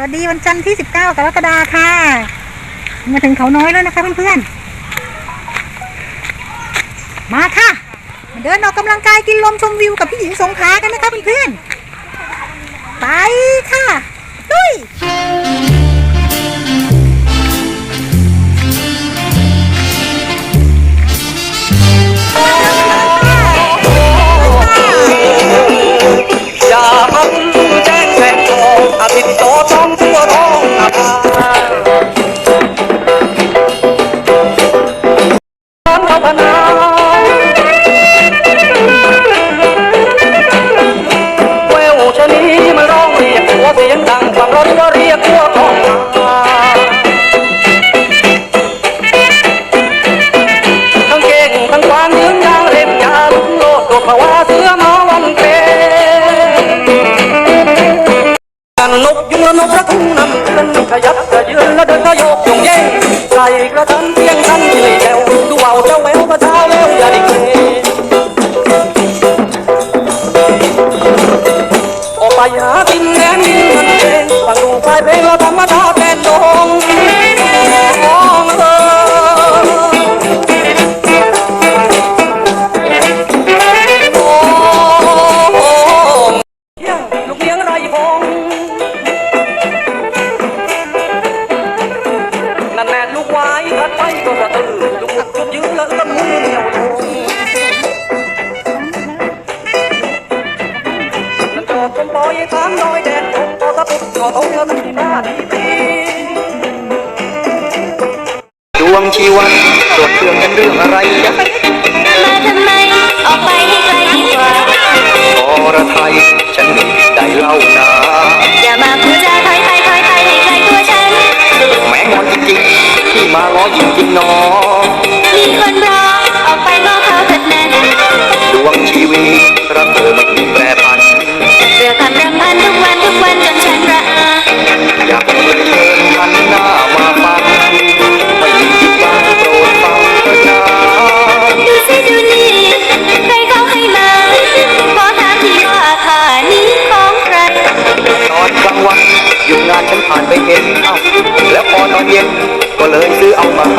วัสดีวันจันทร์ที่ 19 กรกฎาคมค่ะ มาถึงเขาน้อยแล้วนะคะเพื่อนๆ มาค่ะ มาเดินออกกำลังกายกินลมชมวิวกับพี่หญิงสงขากันนะคะเพื่อนๆ ไปค่ะดุยอย่ no procura. ดวงชีวันโดดเครื่องกันเรื่องอะไรจ๊ะมาทำไมออกไปให้ไกลดีกว่าอรไทยฉันมีใจเล่านาอย่ามาพูดจาถอยไปถอยไปให้ไกลตัวฉันแม้งอนจริงๆที่มาง้อจริงๆน้องมีคนรอออกไปง้อเขาเถิดนั้นดวงชีวิตรัก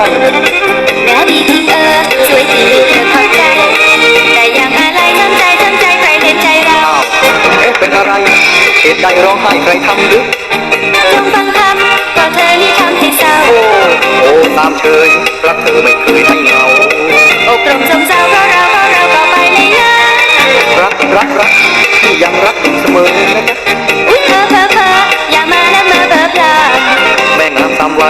อเอามาให้แล้วดีจริงเออช่วยทีเธอเข้าใจ แต่ยังอะไรน้ำใจน้ำใจใครเห็นใจเราเอ๊ะเป็นอะไรเหตุใดร้องไห้ใครทำหรือจงฟังคำก็เธอนี่ทำให้เศร้า โอ้โอ้ตามเชยรักเธอไม่เคยให้เหงาอกรมสมเศร้าเพราะเราเพราะเราก็ไปเลยนะรักรักรักที่ยังรักอยู่เสมอนะจ๊ะอุ้ยเธอเพ้อเพ้ออย่ามาแล้วมาเบ้อพลาแม่งามตามวั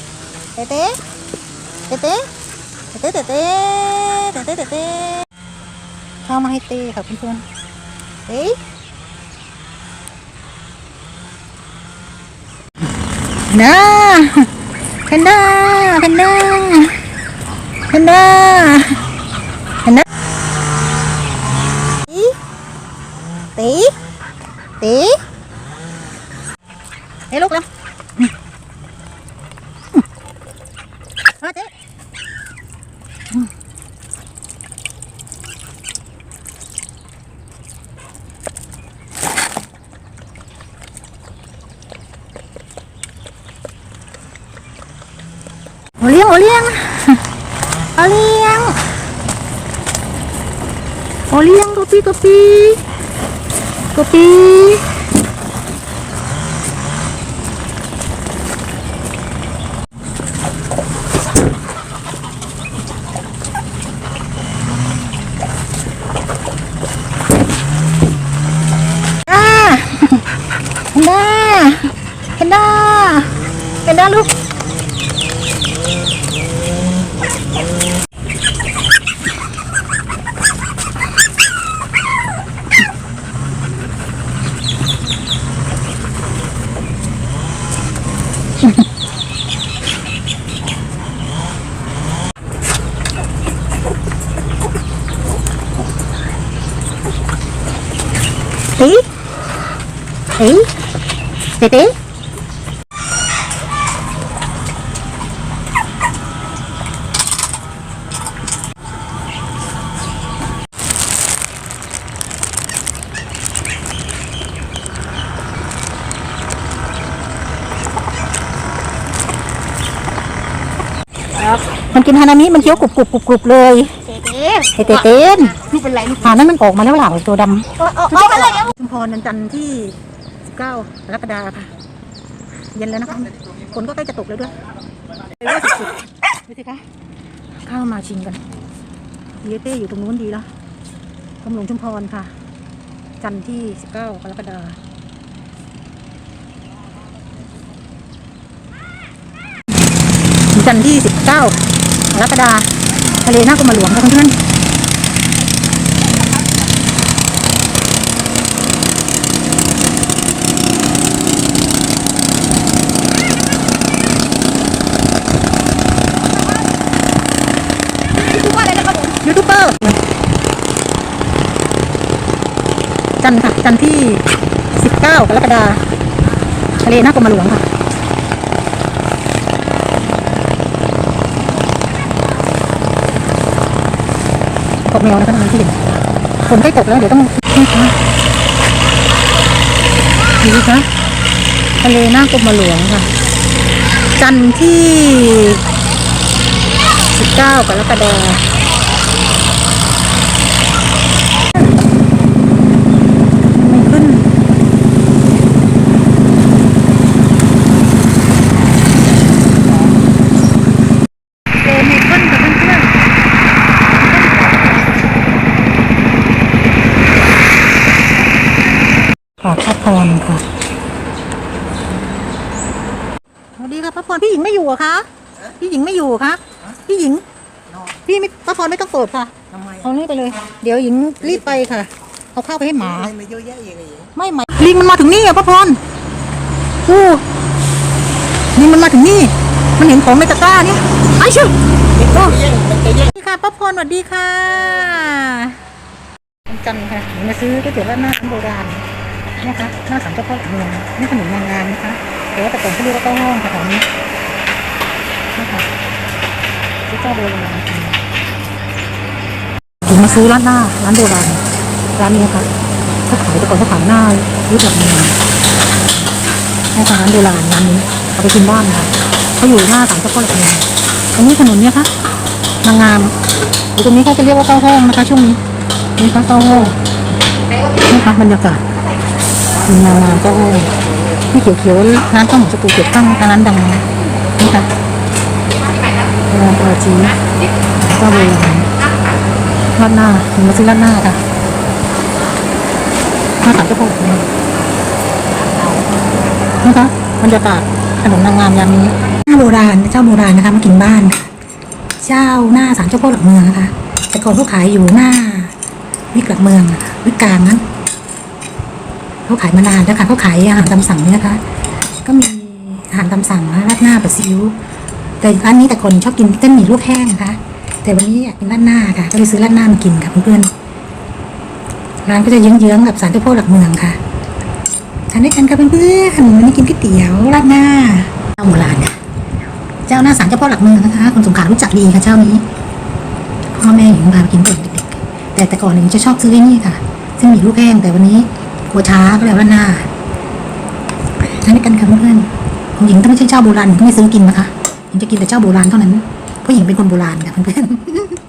เพื่อนๆเต้น่าแพนด้าแพนด้าแพนด้าแพนด้า 커피 커피. 커피. ตีตีตีมันกินฮานามิมันเคี้ยวกรุบกรุบกรุบกรุบเลยเอ๊ะเตเต้นไม่เป็นไรไม่หานั้นมันออกมาแล้วหล่ะตัวดำเอาเอาเอาอะไรเอาชุมพรวันจันทร์ที่ 19กรกฎาคมค่ะ เย็นแล้วนะคะฝนก็ใกล้จะตกแล้วด้วยเลยว่าสุดๆดูสิคะข้าวมาชิงกันเยเต้อยู่ตรงนู้นดีแล้วกรมหลวงชุมพรค่ะ จันทร์ที่ 19กรกฎาคมจันทร์ที่ 19กรกฎาคมทะเลหน้ากรมหลวงค่ะเพื่อนๆ ว่าอะไรนะครับผม ยูทูบเบอร์ จันทร์ที่ 19 กรกฎาคมทะเลหน้ากรมหลวงค่ะตกแมวนะคะทางที่เห็นฝนใกล้ตกแล้วเดี๋ยวต้องนี่ค่ะดูสิคะทะเลหน้ากรมหลวงค่ะ จันทร์ที่ 19 กรกฎาคมขึ้นเดินไม่ขึ้นกับเพื่อนๆ ขอพระพรค่ะสวัสดีครับพระพรพี่หญิงไม่อยู่เหรอคะ พี่หญิงไม่อยู่เหรอคะพี่หญิง พี่ไม่พระพรไม่ต้องเปิดค่ะ ทำไมเอานี่ไปเลย เดี๋ยวหญิงรีบไปค่ะ เอาข้าวไปให้หมาทำไมมาเยอะแยะอย่างนี้ไม่ไหมลิงมันมาถึงนี่อะป้าพรอู้ลิงมันมาถึงนี่ มันเห็นของในตะกร้าเนี่ยไอ้ชื่อโอ้แย่งมันจะแย่งนี่ค่ะป้าพรสวัสดีค่ะวันจันทร์ค่ะหนูมาซื้อก๋วยเตี๋ยวราดหน้าร้านโบราณ นะคะหน้าสามเจ้าพ่อหลักเมืองนี่ขนมนางงามนะคะแต่ว่าแต่ก่อนเขาเรียกว่าเต้าห้องค่ะแถวนี้นี่ค่ะซื้อเจ้าโบราณหนูมาซื้อร้านหน้าร้านโบราณร้านนี้นะคะเขาขายแต่ก่อนเขาขายหน้ายุคหลักมืองให้ทาร้านโบราณร้านนี้เอาไปกินบ้านค่ะเขาอยู่หน้าศาลเจ้าพ่อหลักเมืองตรงนี้ถนนเนี้ยค่ะนางงามอยู่ตรงนี้เขาจะเรียกว่าเต้าห้องนะคะช่วงนี้นี่ค่ะเต้าห้องนี่ค่ะบรรยากาศีนางามเต้าห้องนี่เขียวๆร้านข้าวหมูสตูเขียวข้งร้านดังนี่ค่ะร้านปลาจีเต้าโบราณราดหน้าหนูมาซื้อราดหน้าค่ะหน้าศาลเจ้าพ่อหลักเมือนะคะบรรยากาศถนนนางงามยามนี้เจ้าโบราณเจ้าโบราณนะคะมากินบ้าน เจ้าหน้าศาลเจ้าพ่อหลักเมืองนะคะแต่ก่อนเขาขายอยู่หน้าวิกหลักเมืองวิกกลางนั้น เขาขายมานานแล้วค่ะเขาขายอาหารตามสั่งนี่นะคะ ก็มีอาหารตามสั่งนะราดหน้าผัดซีอิ๊วแต่ร้านนี้แต่คนชอบกินเส้นหมี่ลวกแห้งนะคะแต่วันนี้อยากกินราดหน้าค่ะ ก็เลยซื้อราดหน้ามากินค่ะเพื่อนๆร้านก็จะเยื้องๆกับศาลเจ้าพ่อหลักเมืองค่ะทานด้วยกันค่ะเพื่อนๆวันนี้กินก๋วยเตี๋ยวราดหน้าเจ้าโบราณค่ะเจ้าหน้าศาลเจ้าพ่อหลักเมืองนะคะคนสงขลารู้จักดีค่ะเจ้านี้พ่อแม่หญิงพาไปกินเด็กๆแต่แต่ก่อนหนึ่งจะชอบซื้อไอ้นี่ค่ะซึ่งมีลูกแห้งแต่วันนี้ กลัวช้าก็เลยเอาราดหน้าทานกันค่ะเพื่อนๆของหญิงถ้าไม่ใช่เจ้าโบราณหญิงก็ไม่ซื้อกินนะคะหญิงจะกินแต่เจ้าโบราณเท่านั้นเพราะหญิงเป็นคนโบราณค่ะเพื่อนๆ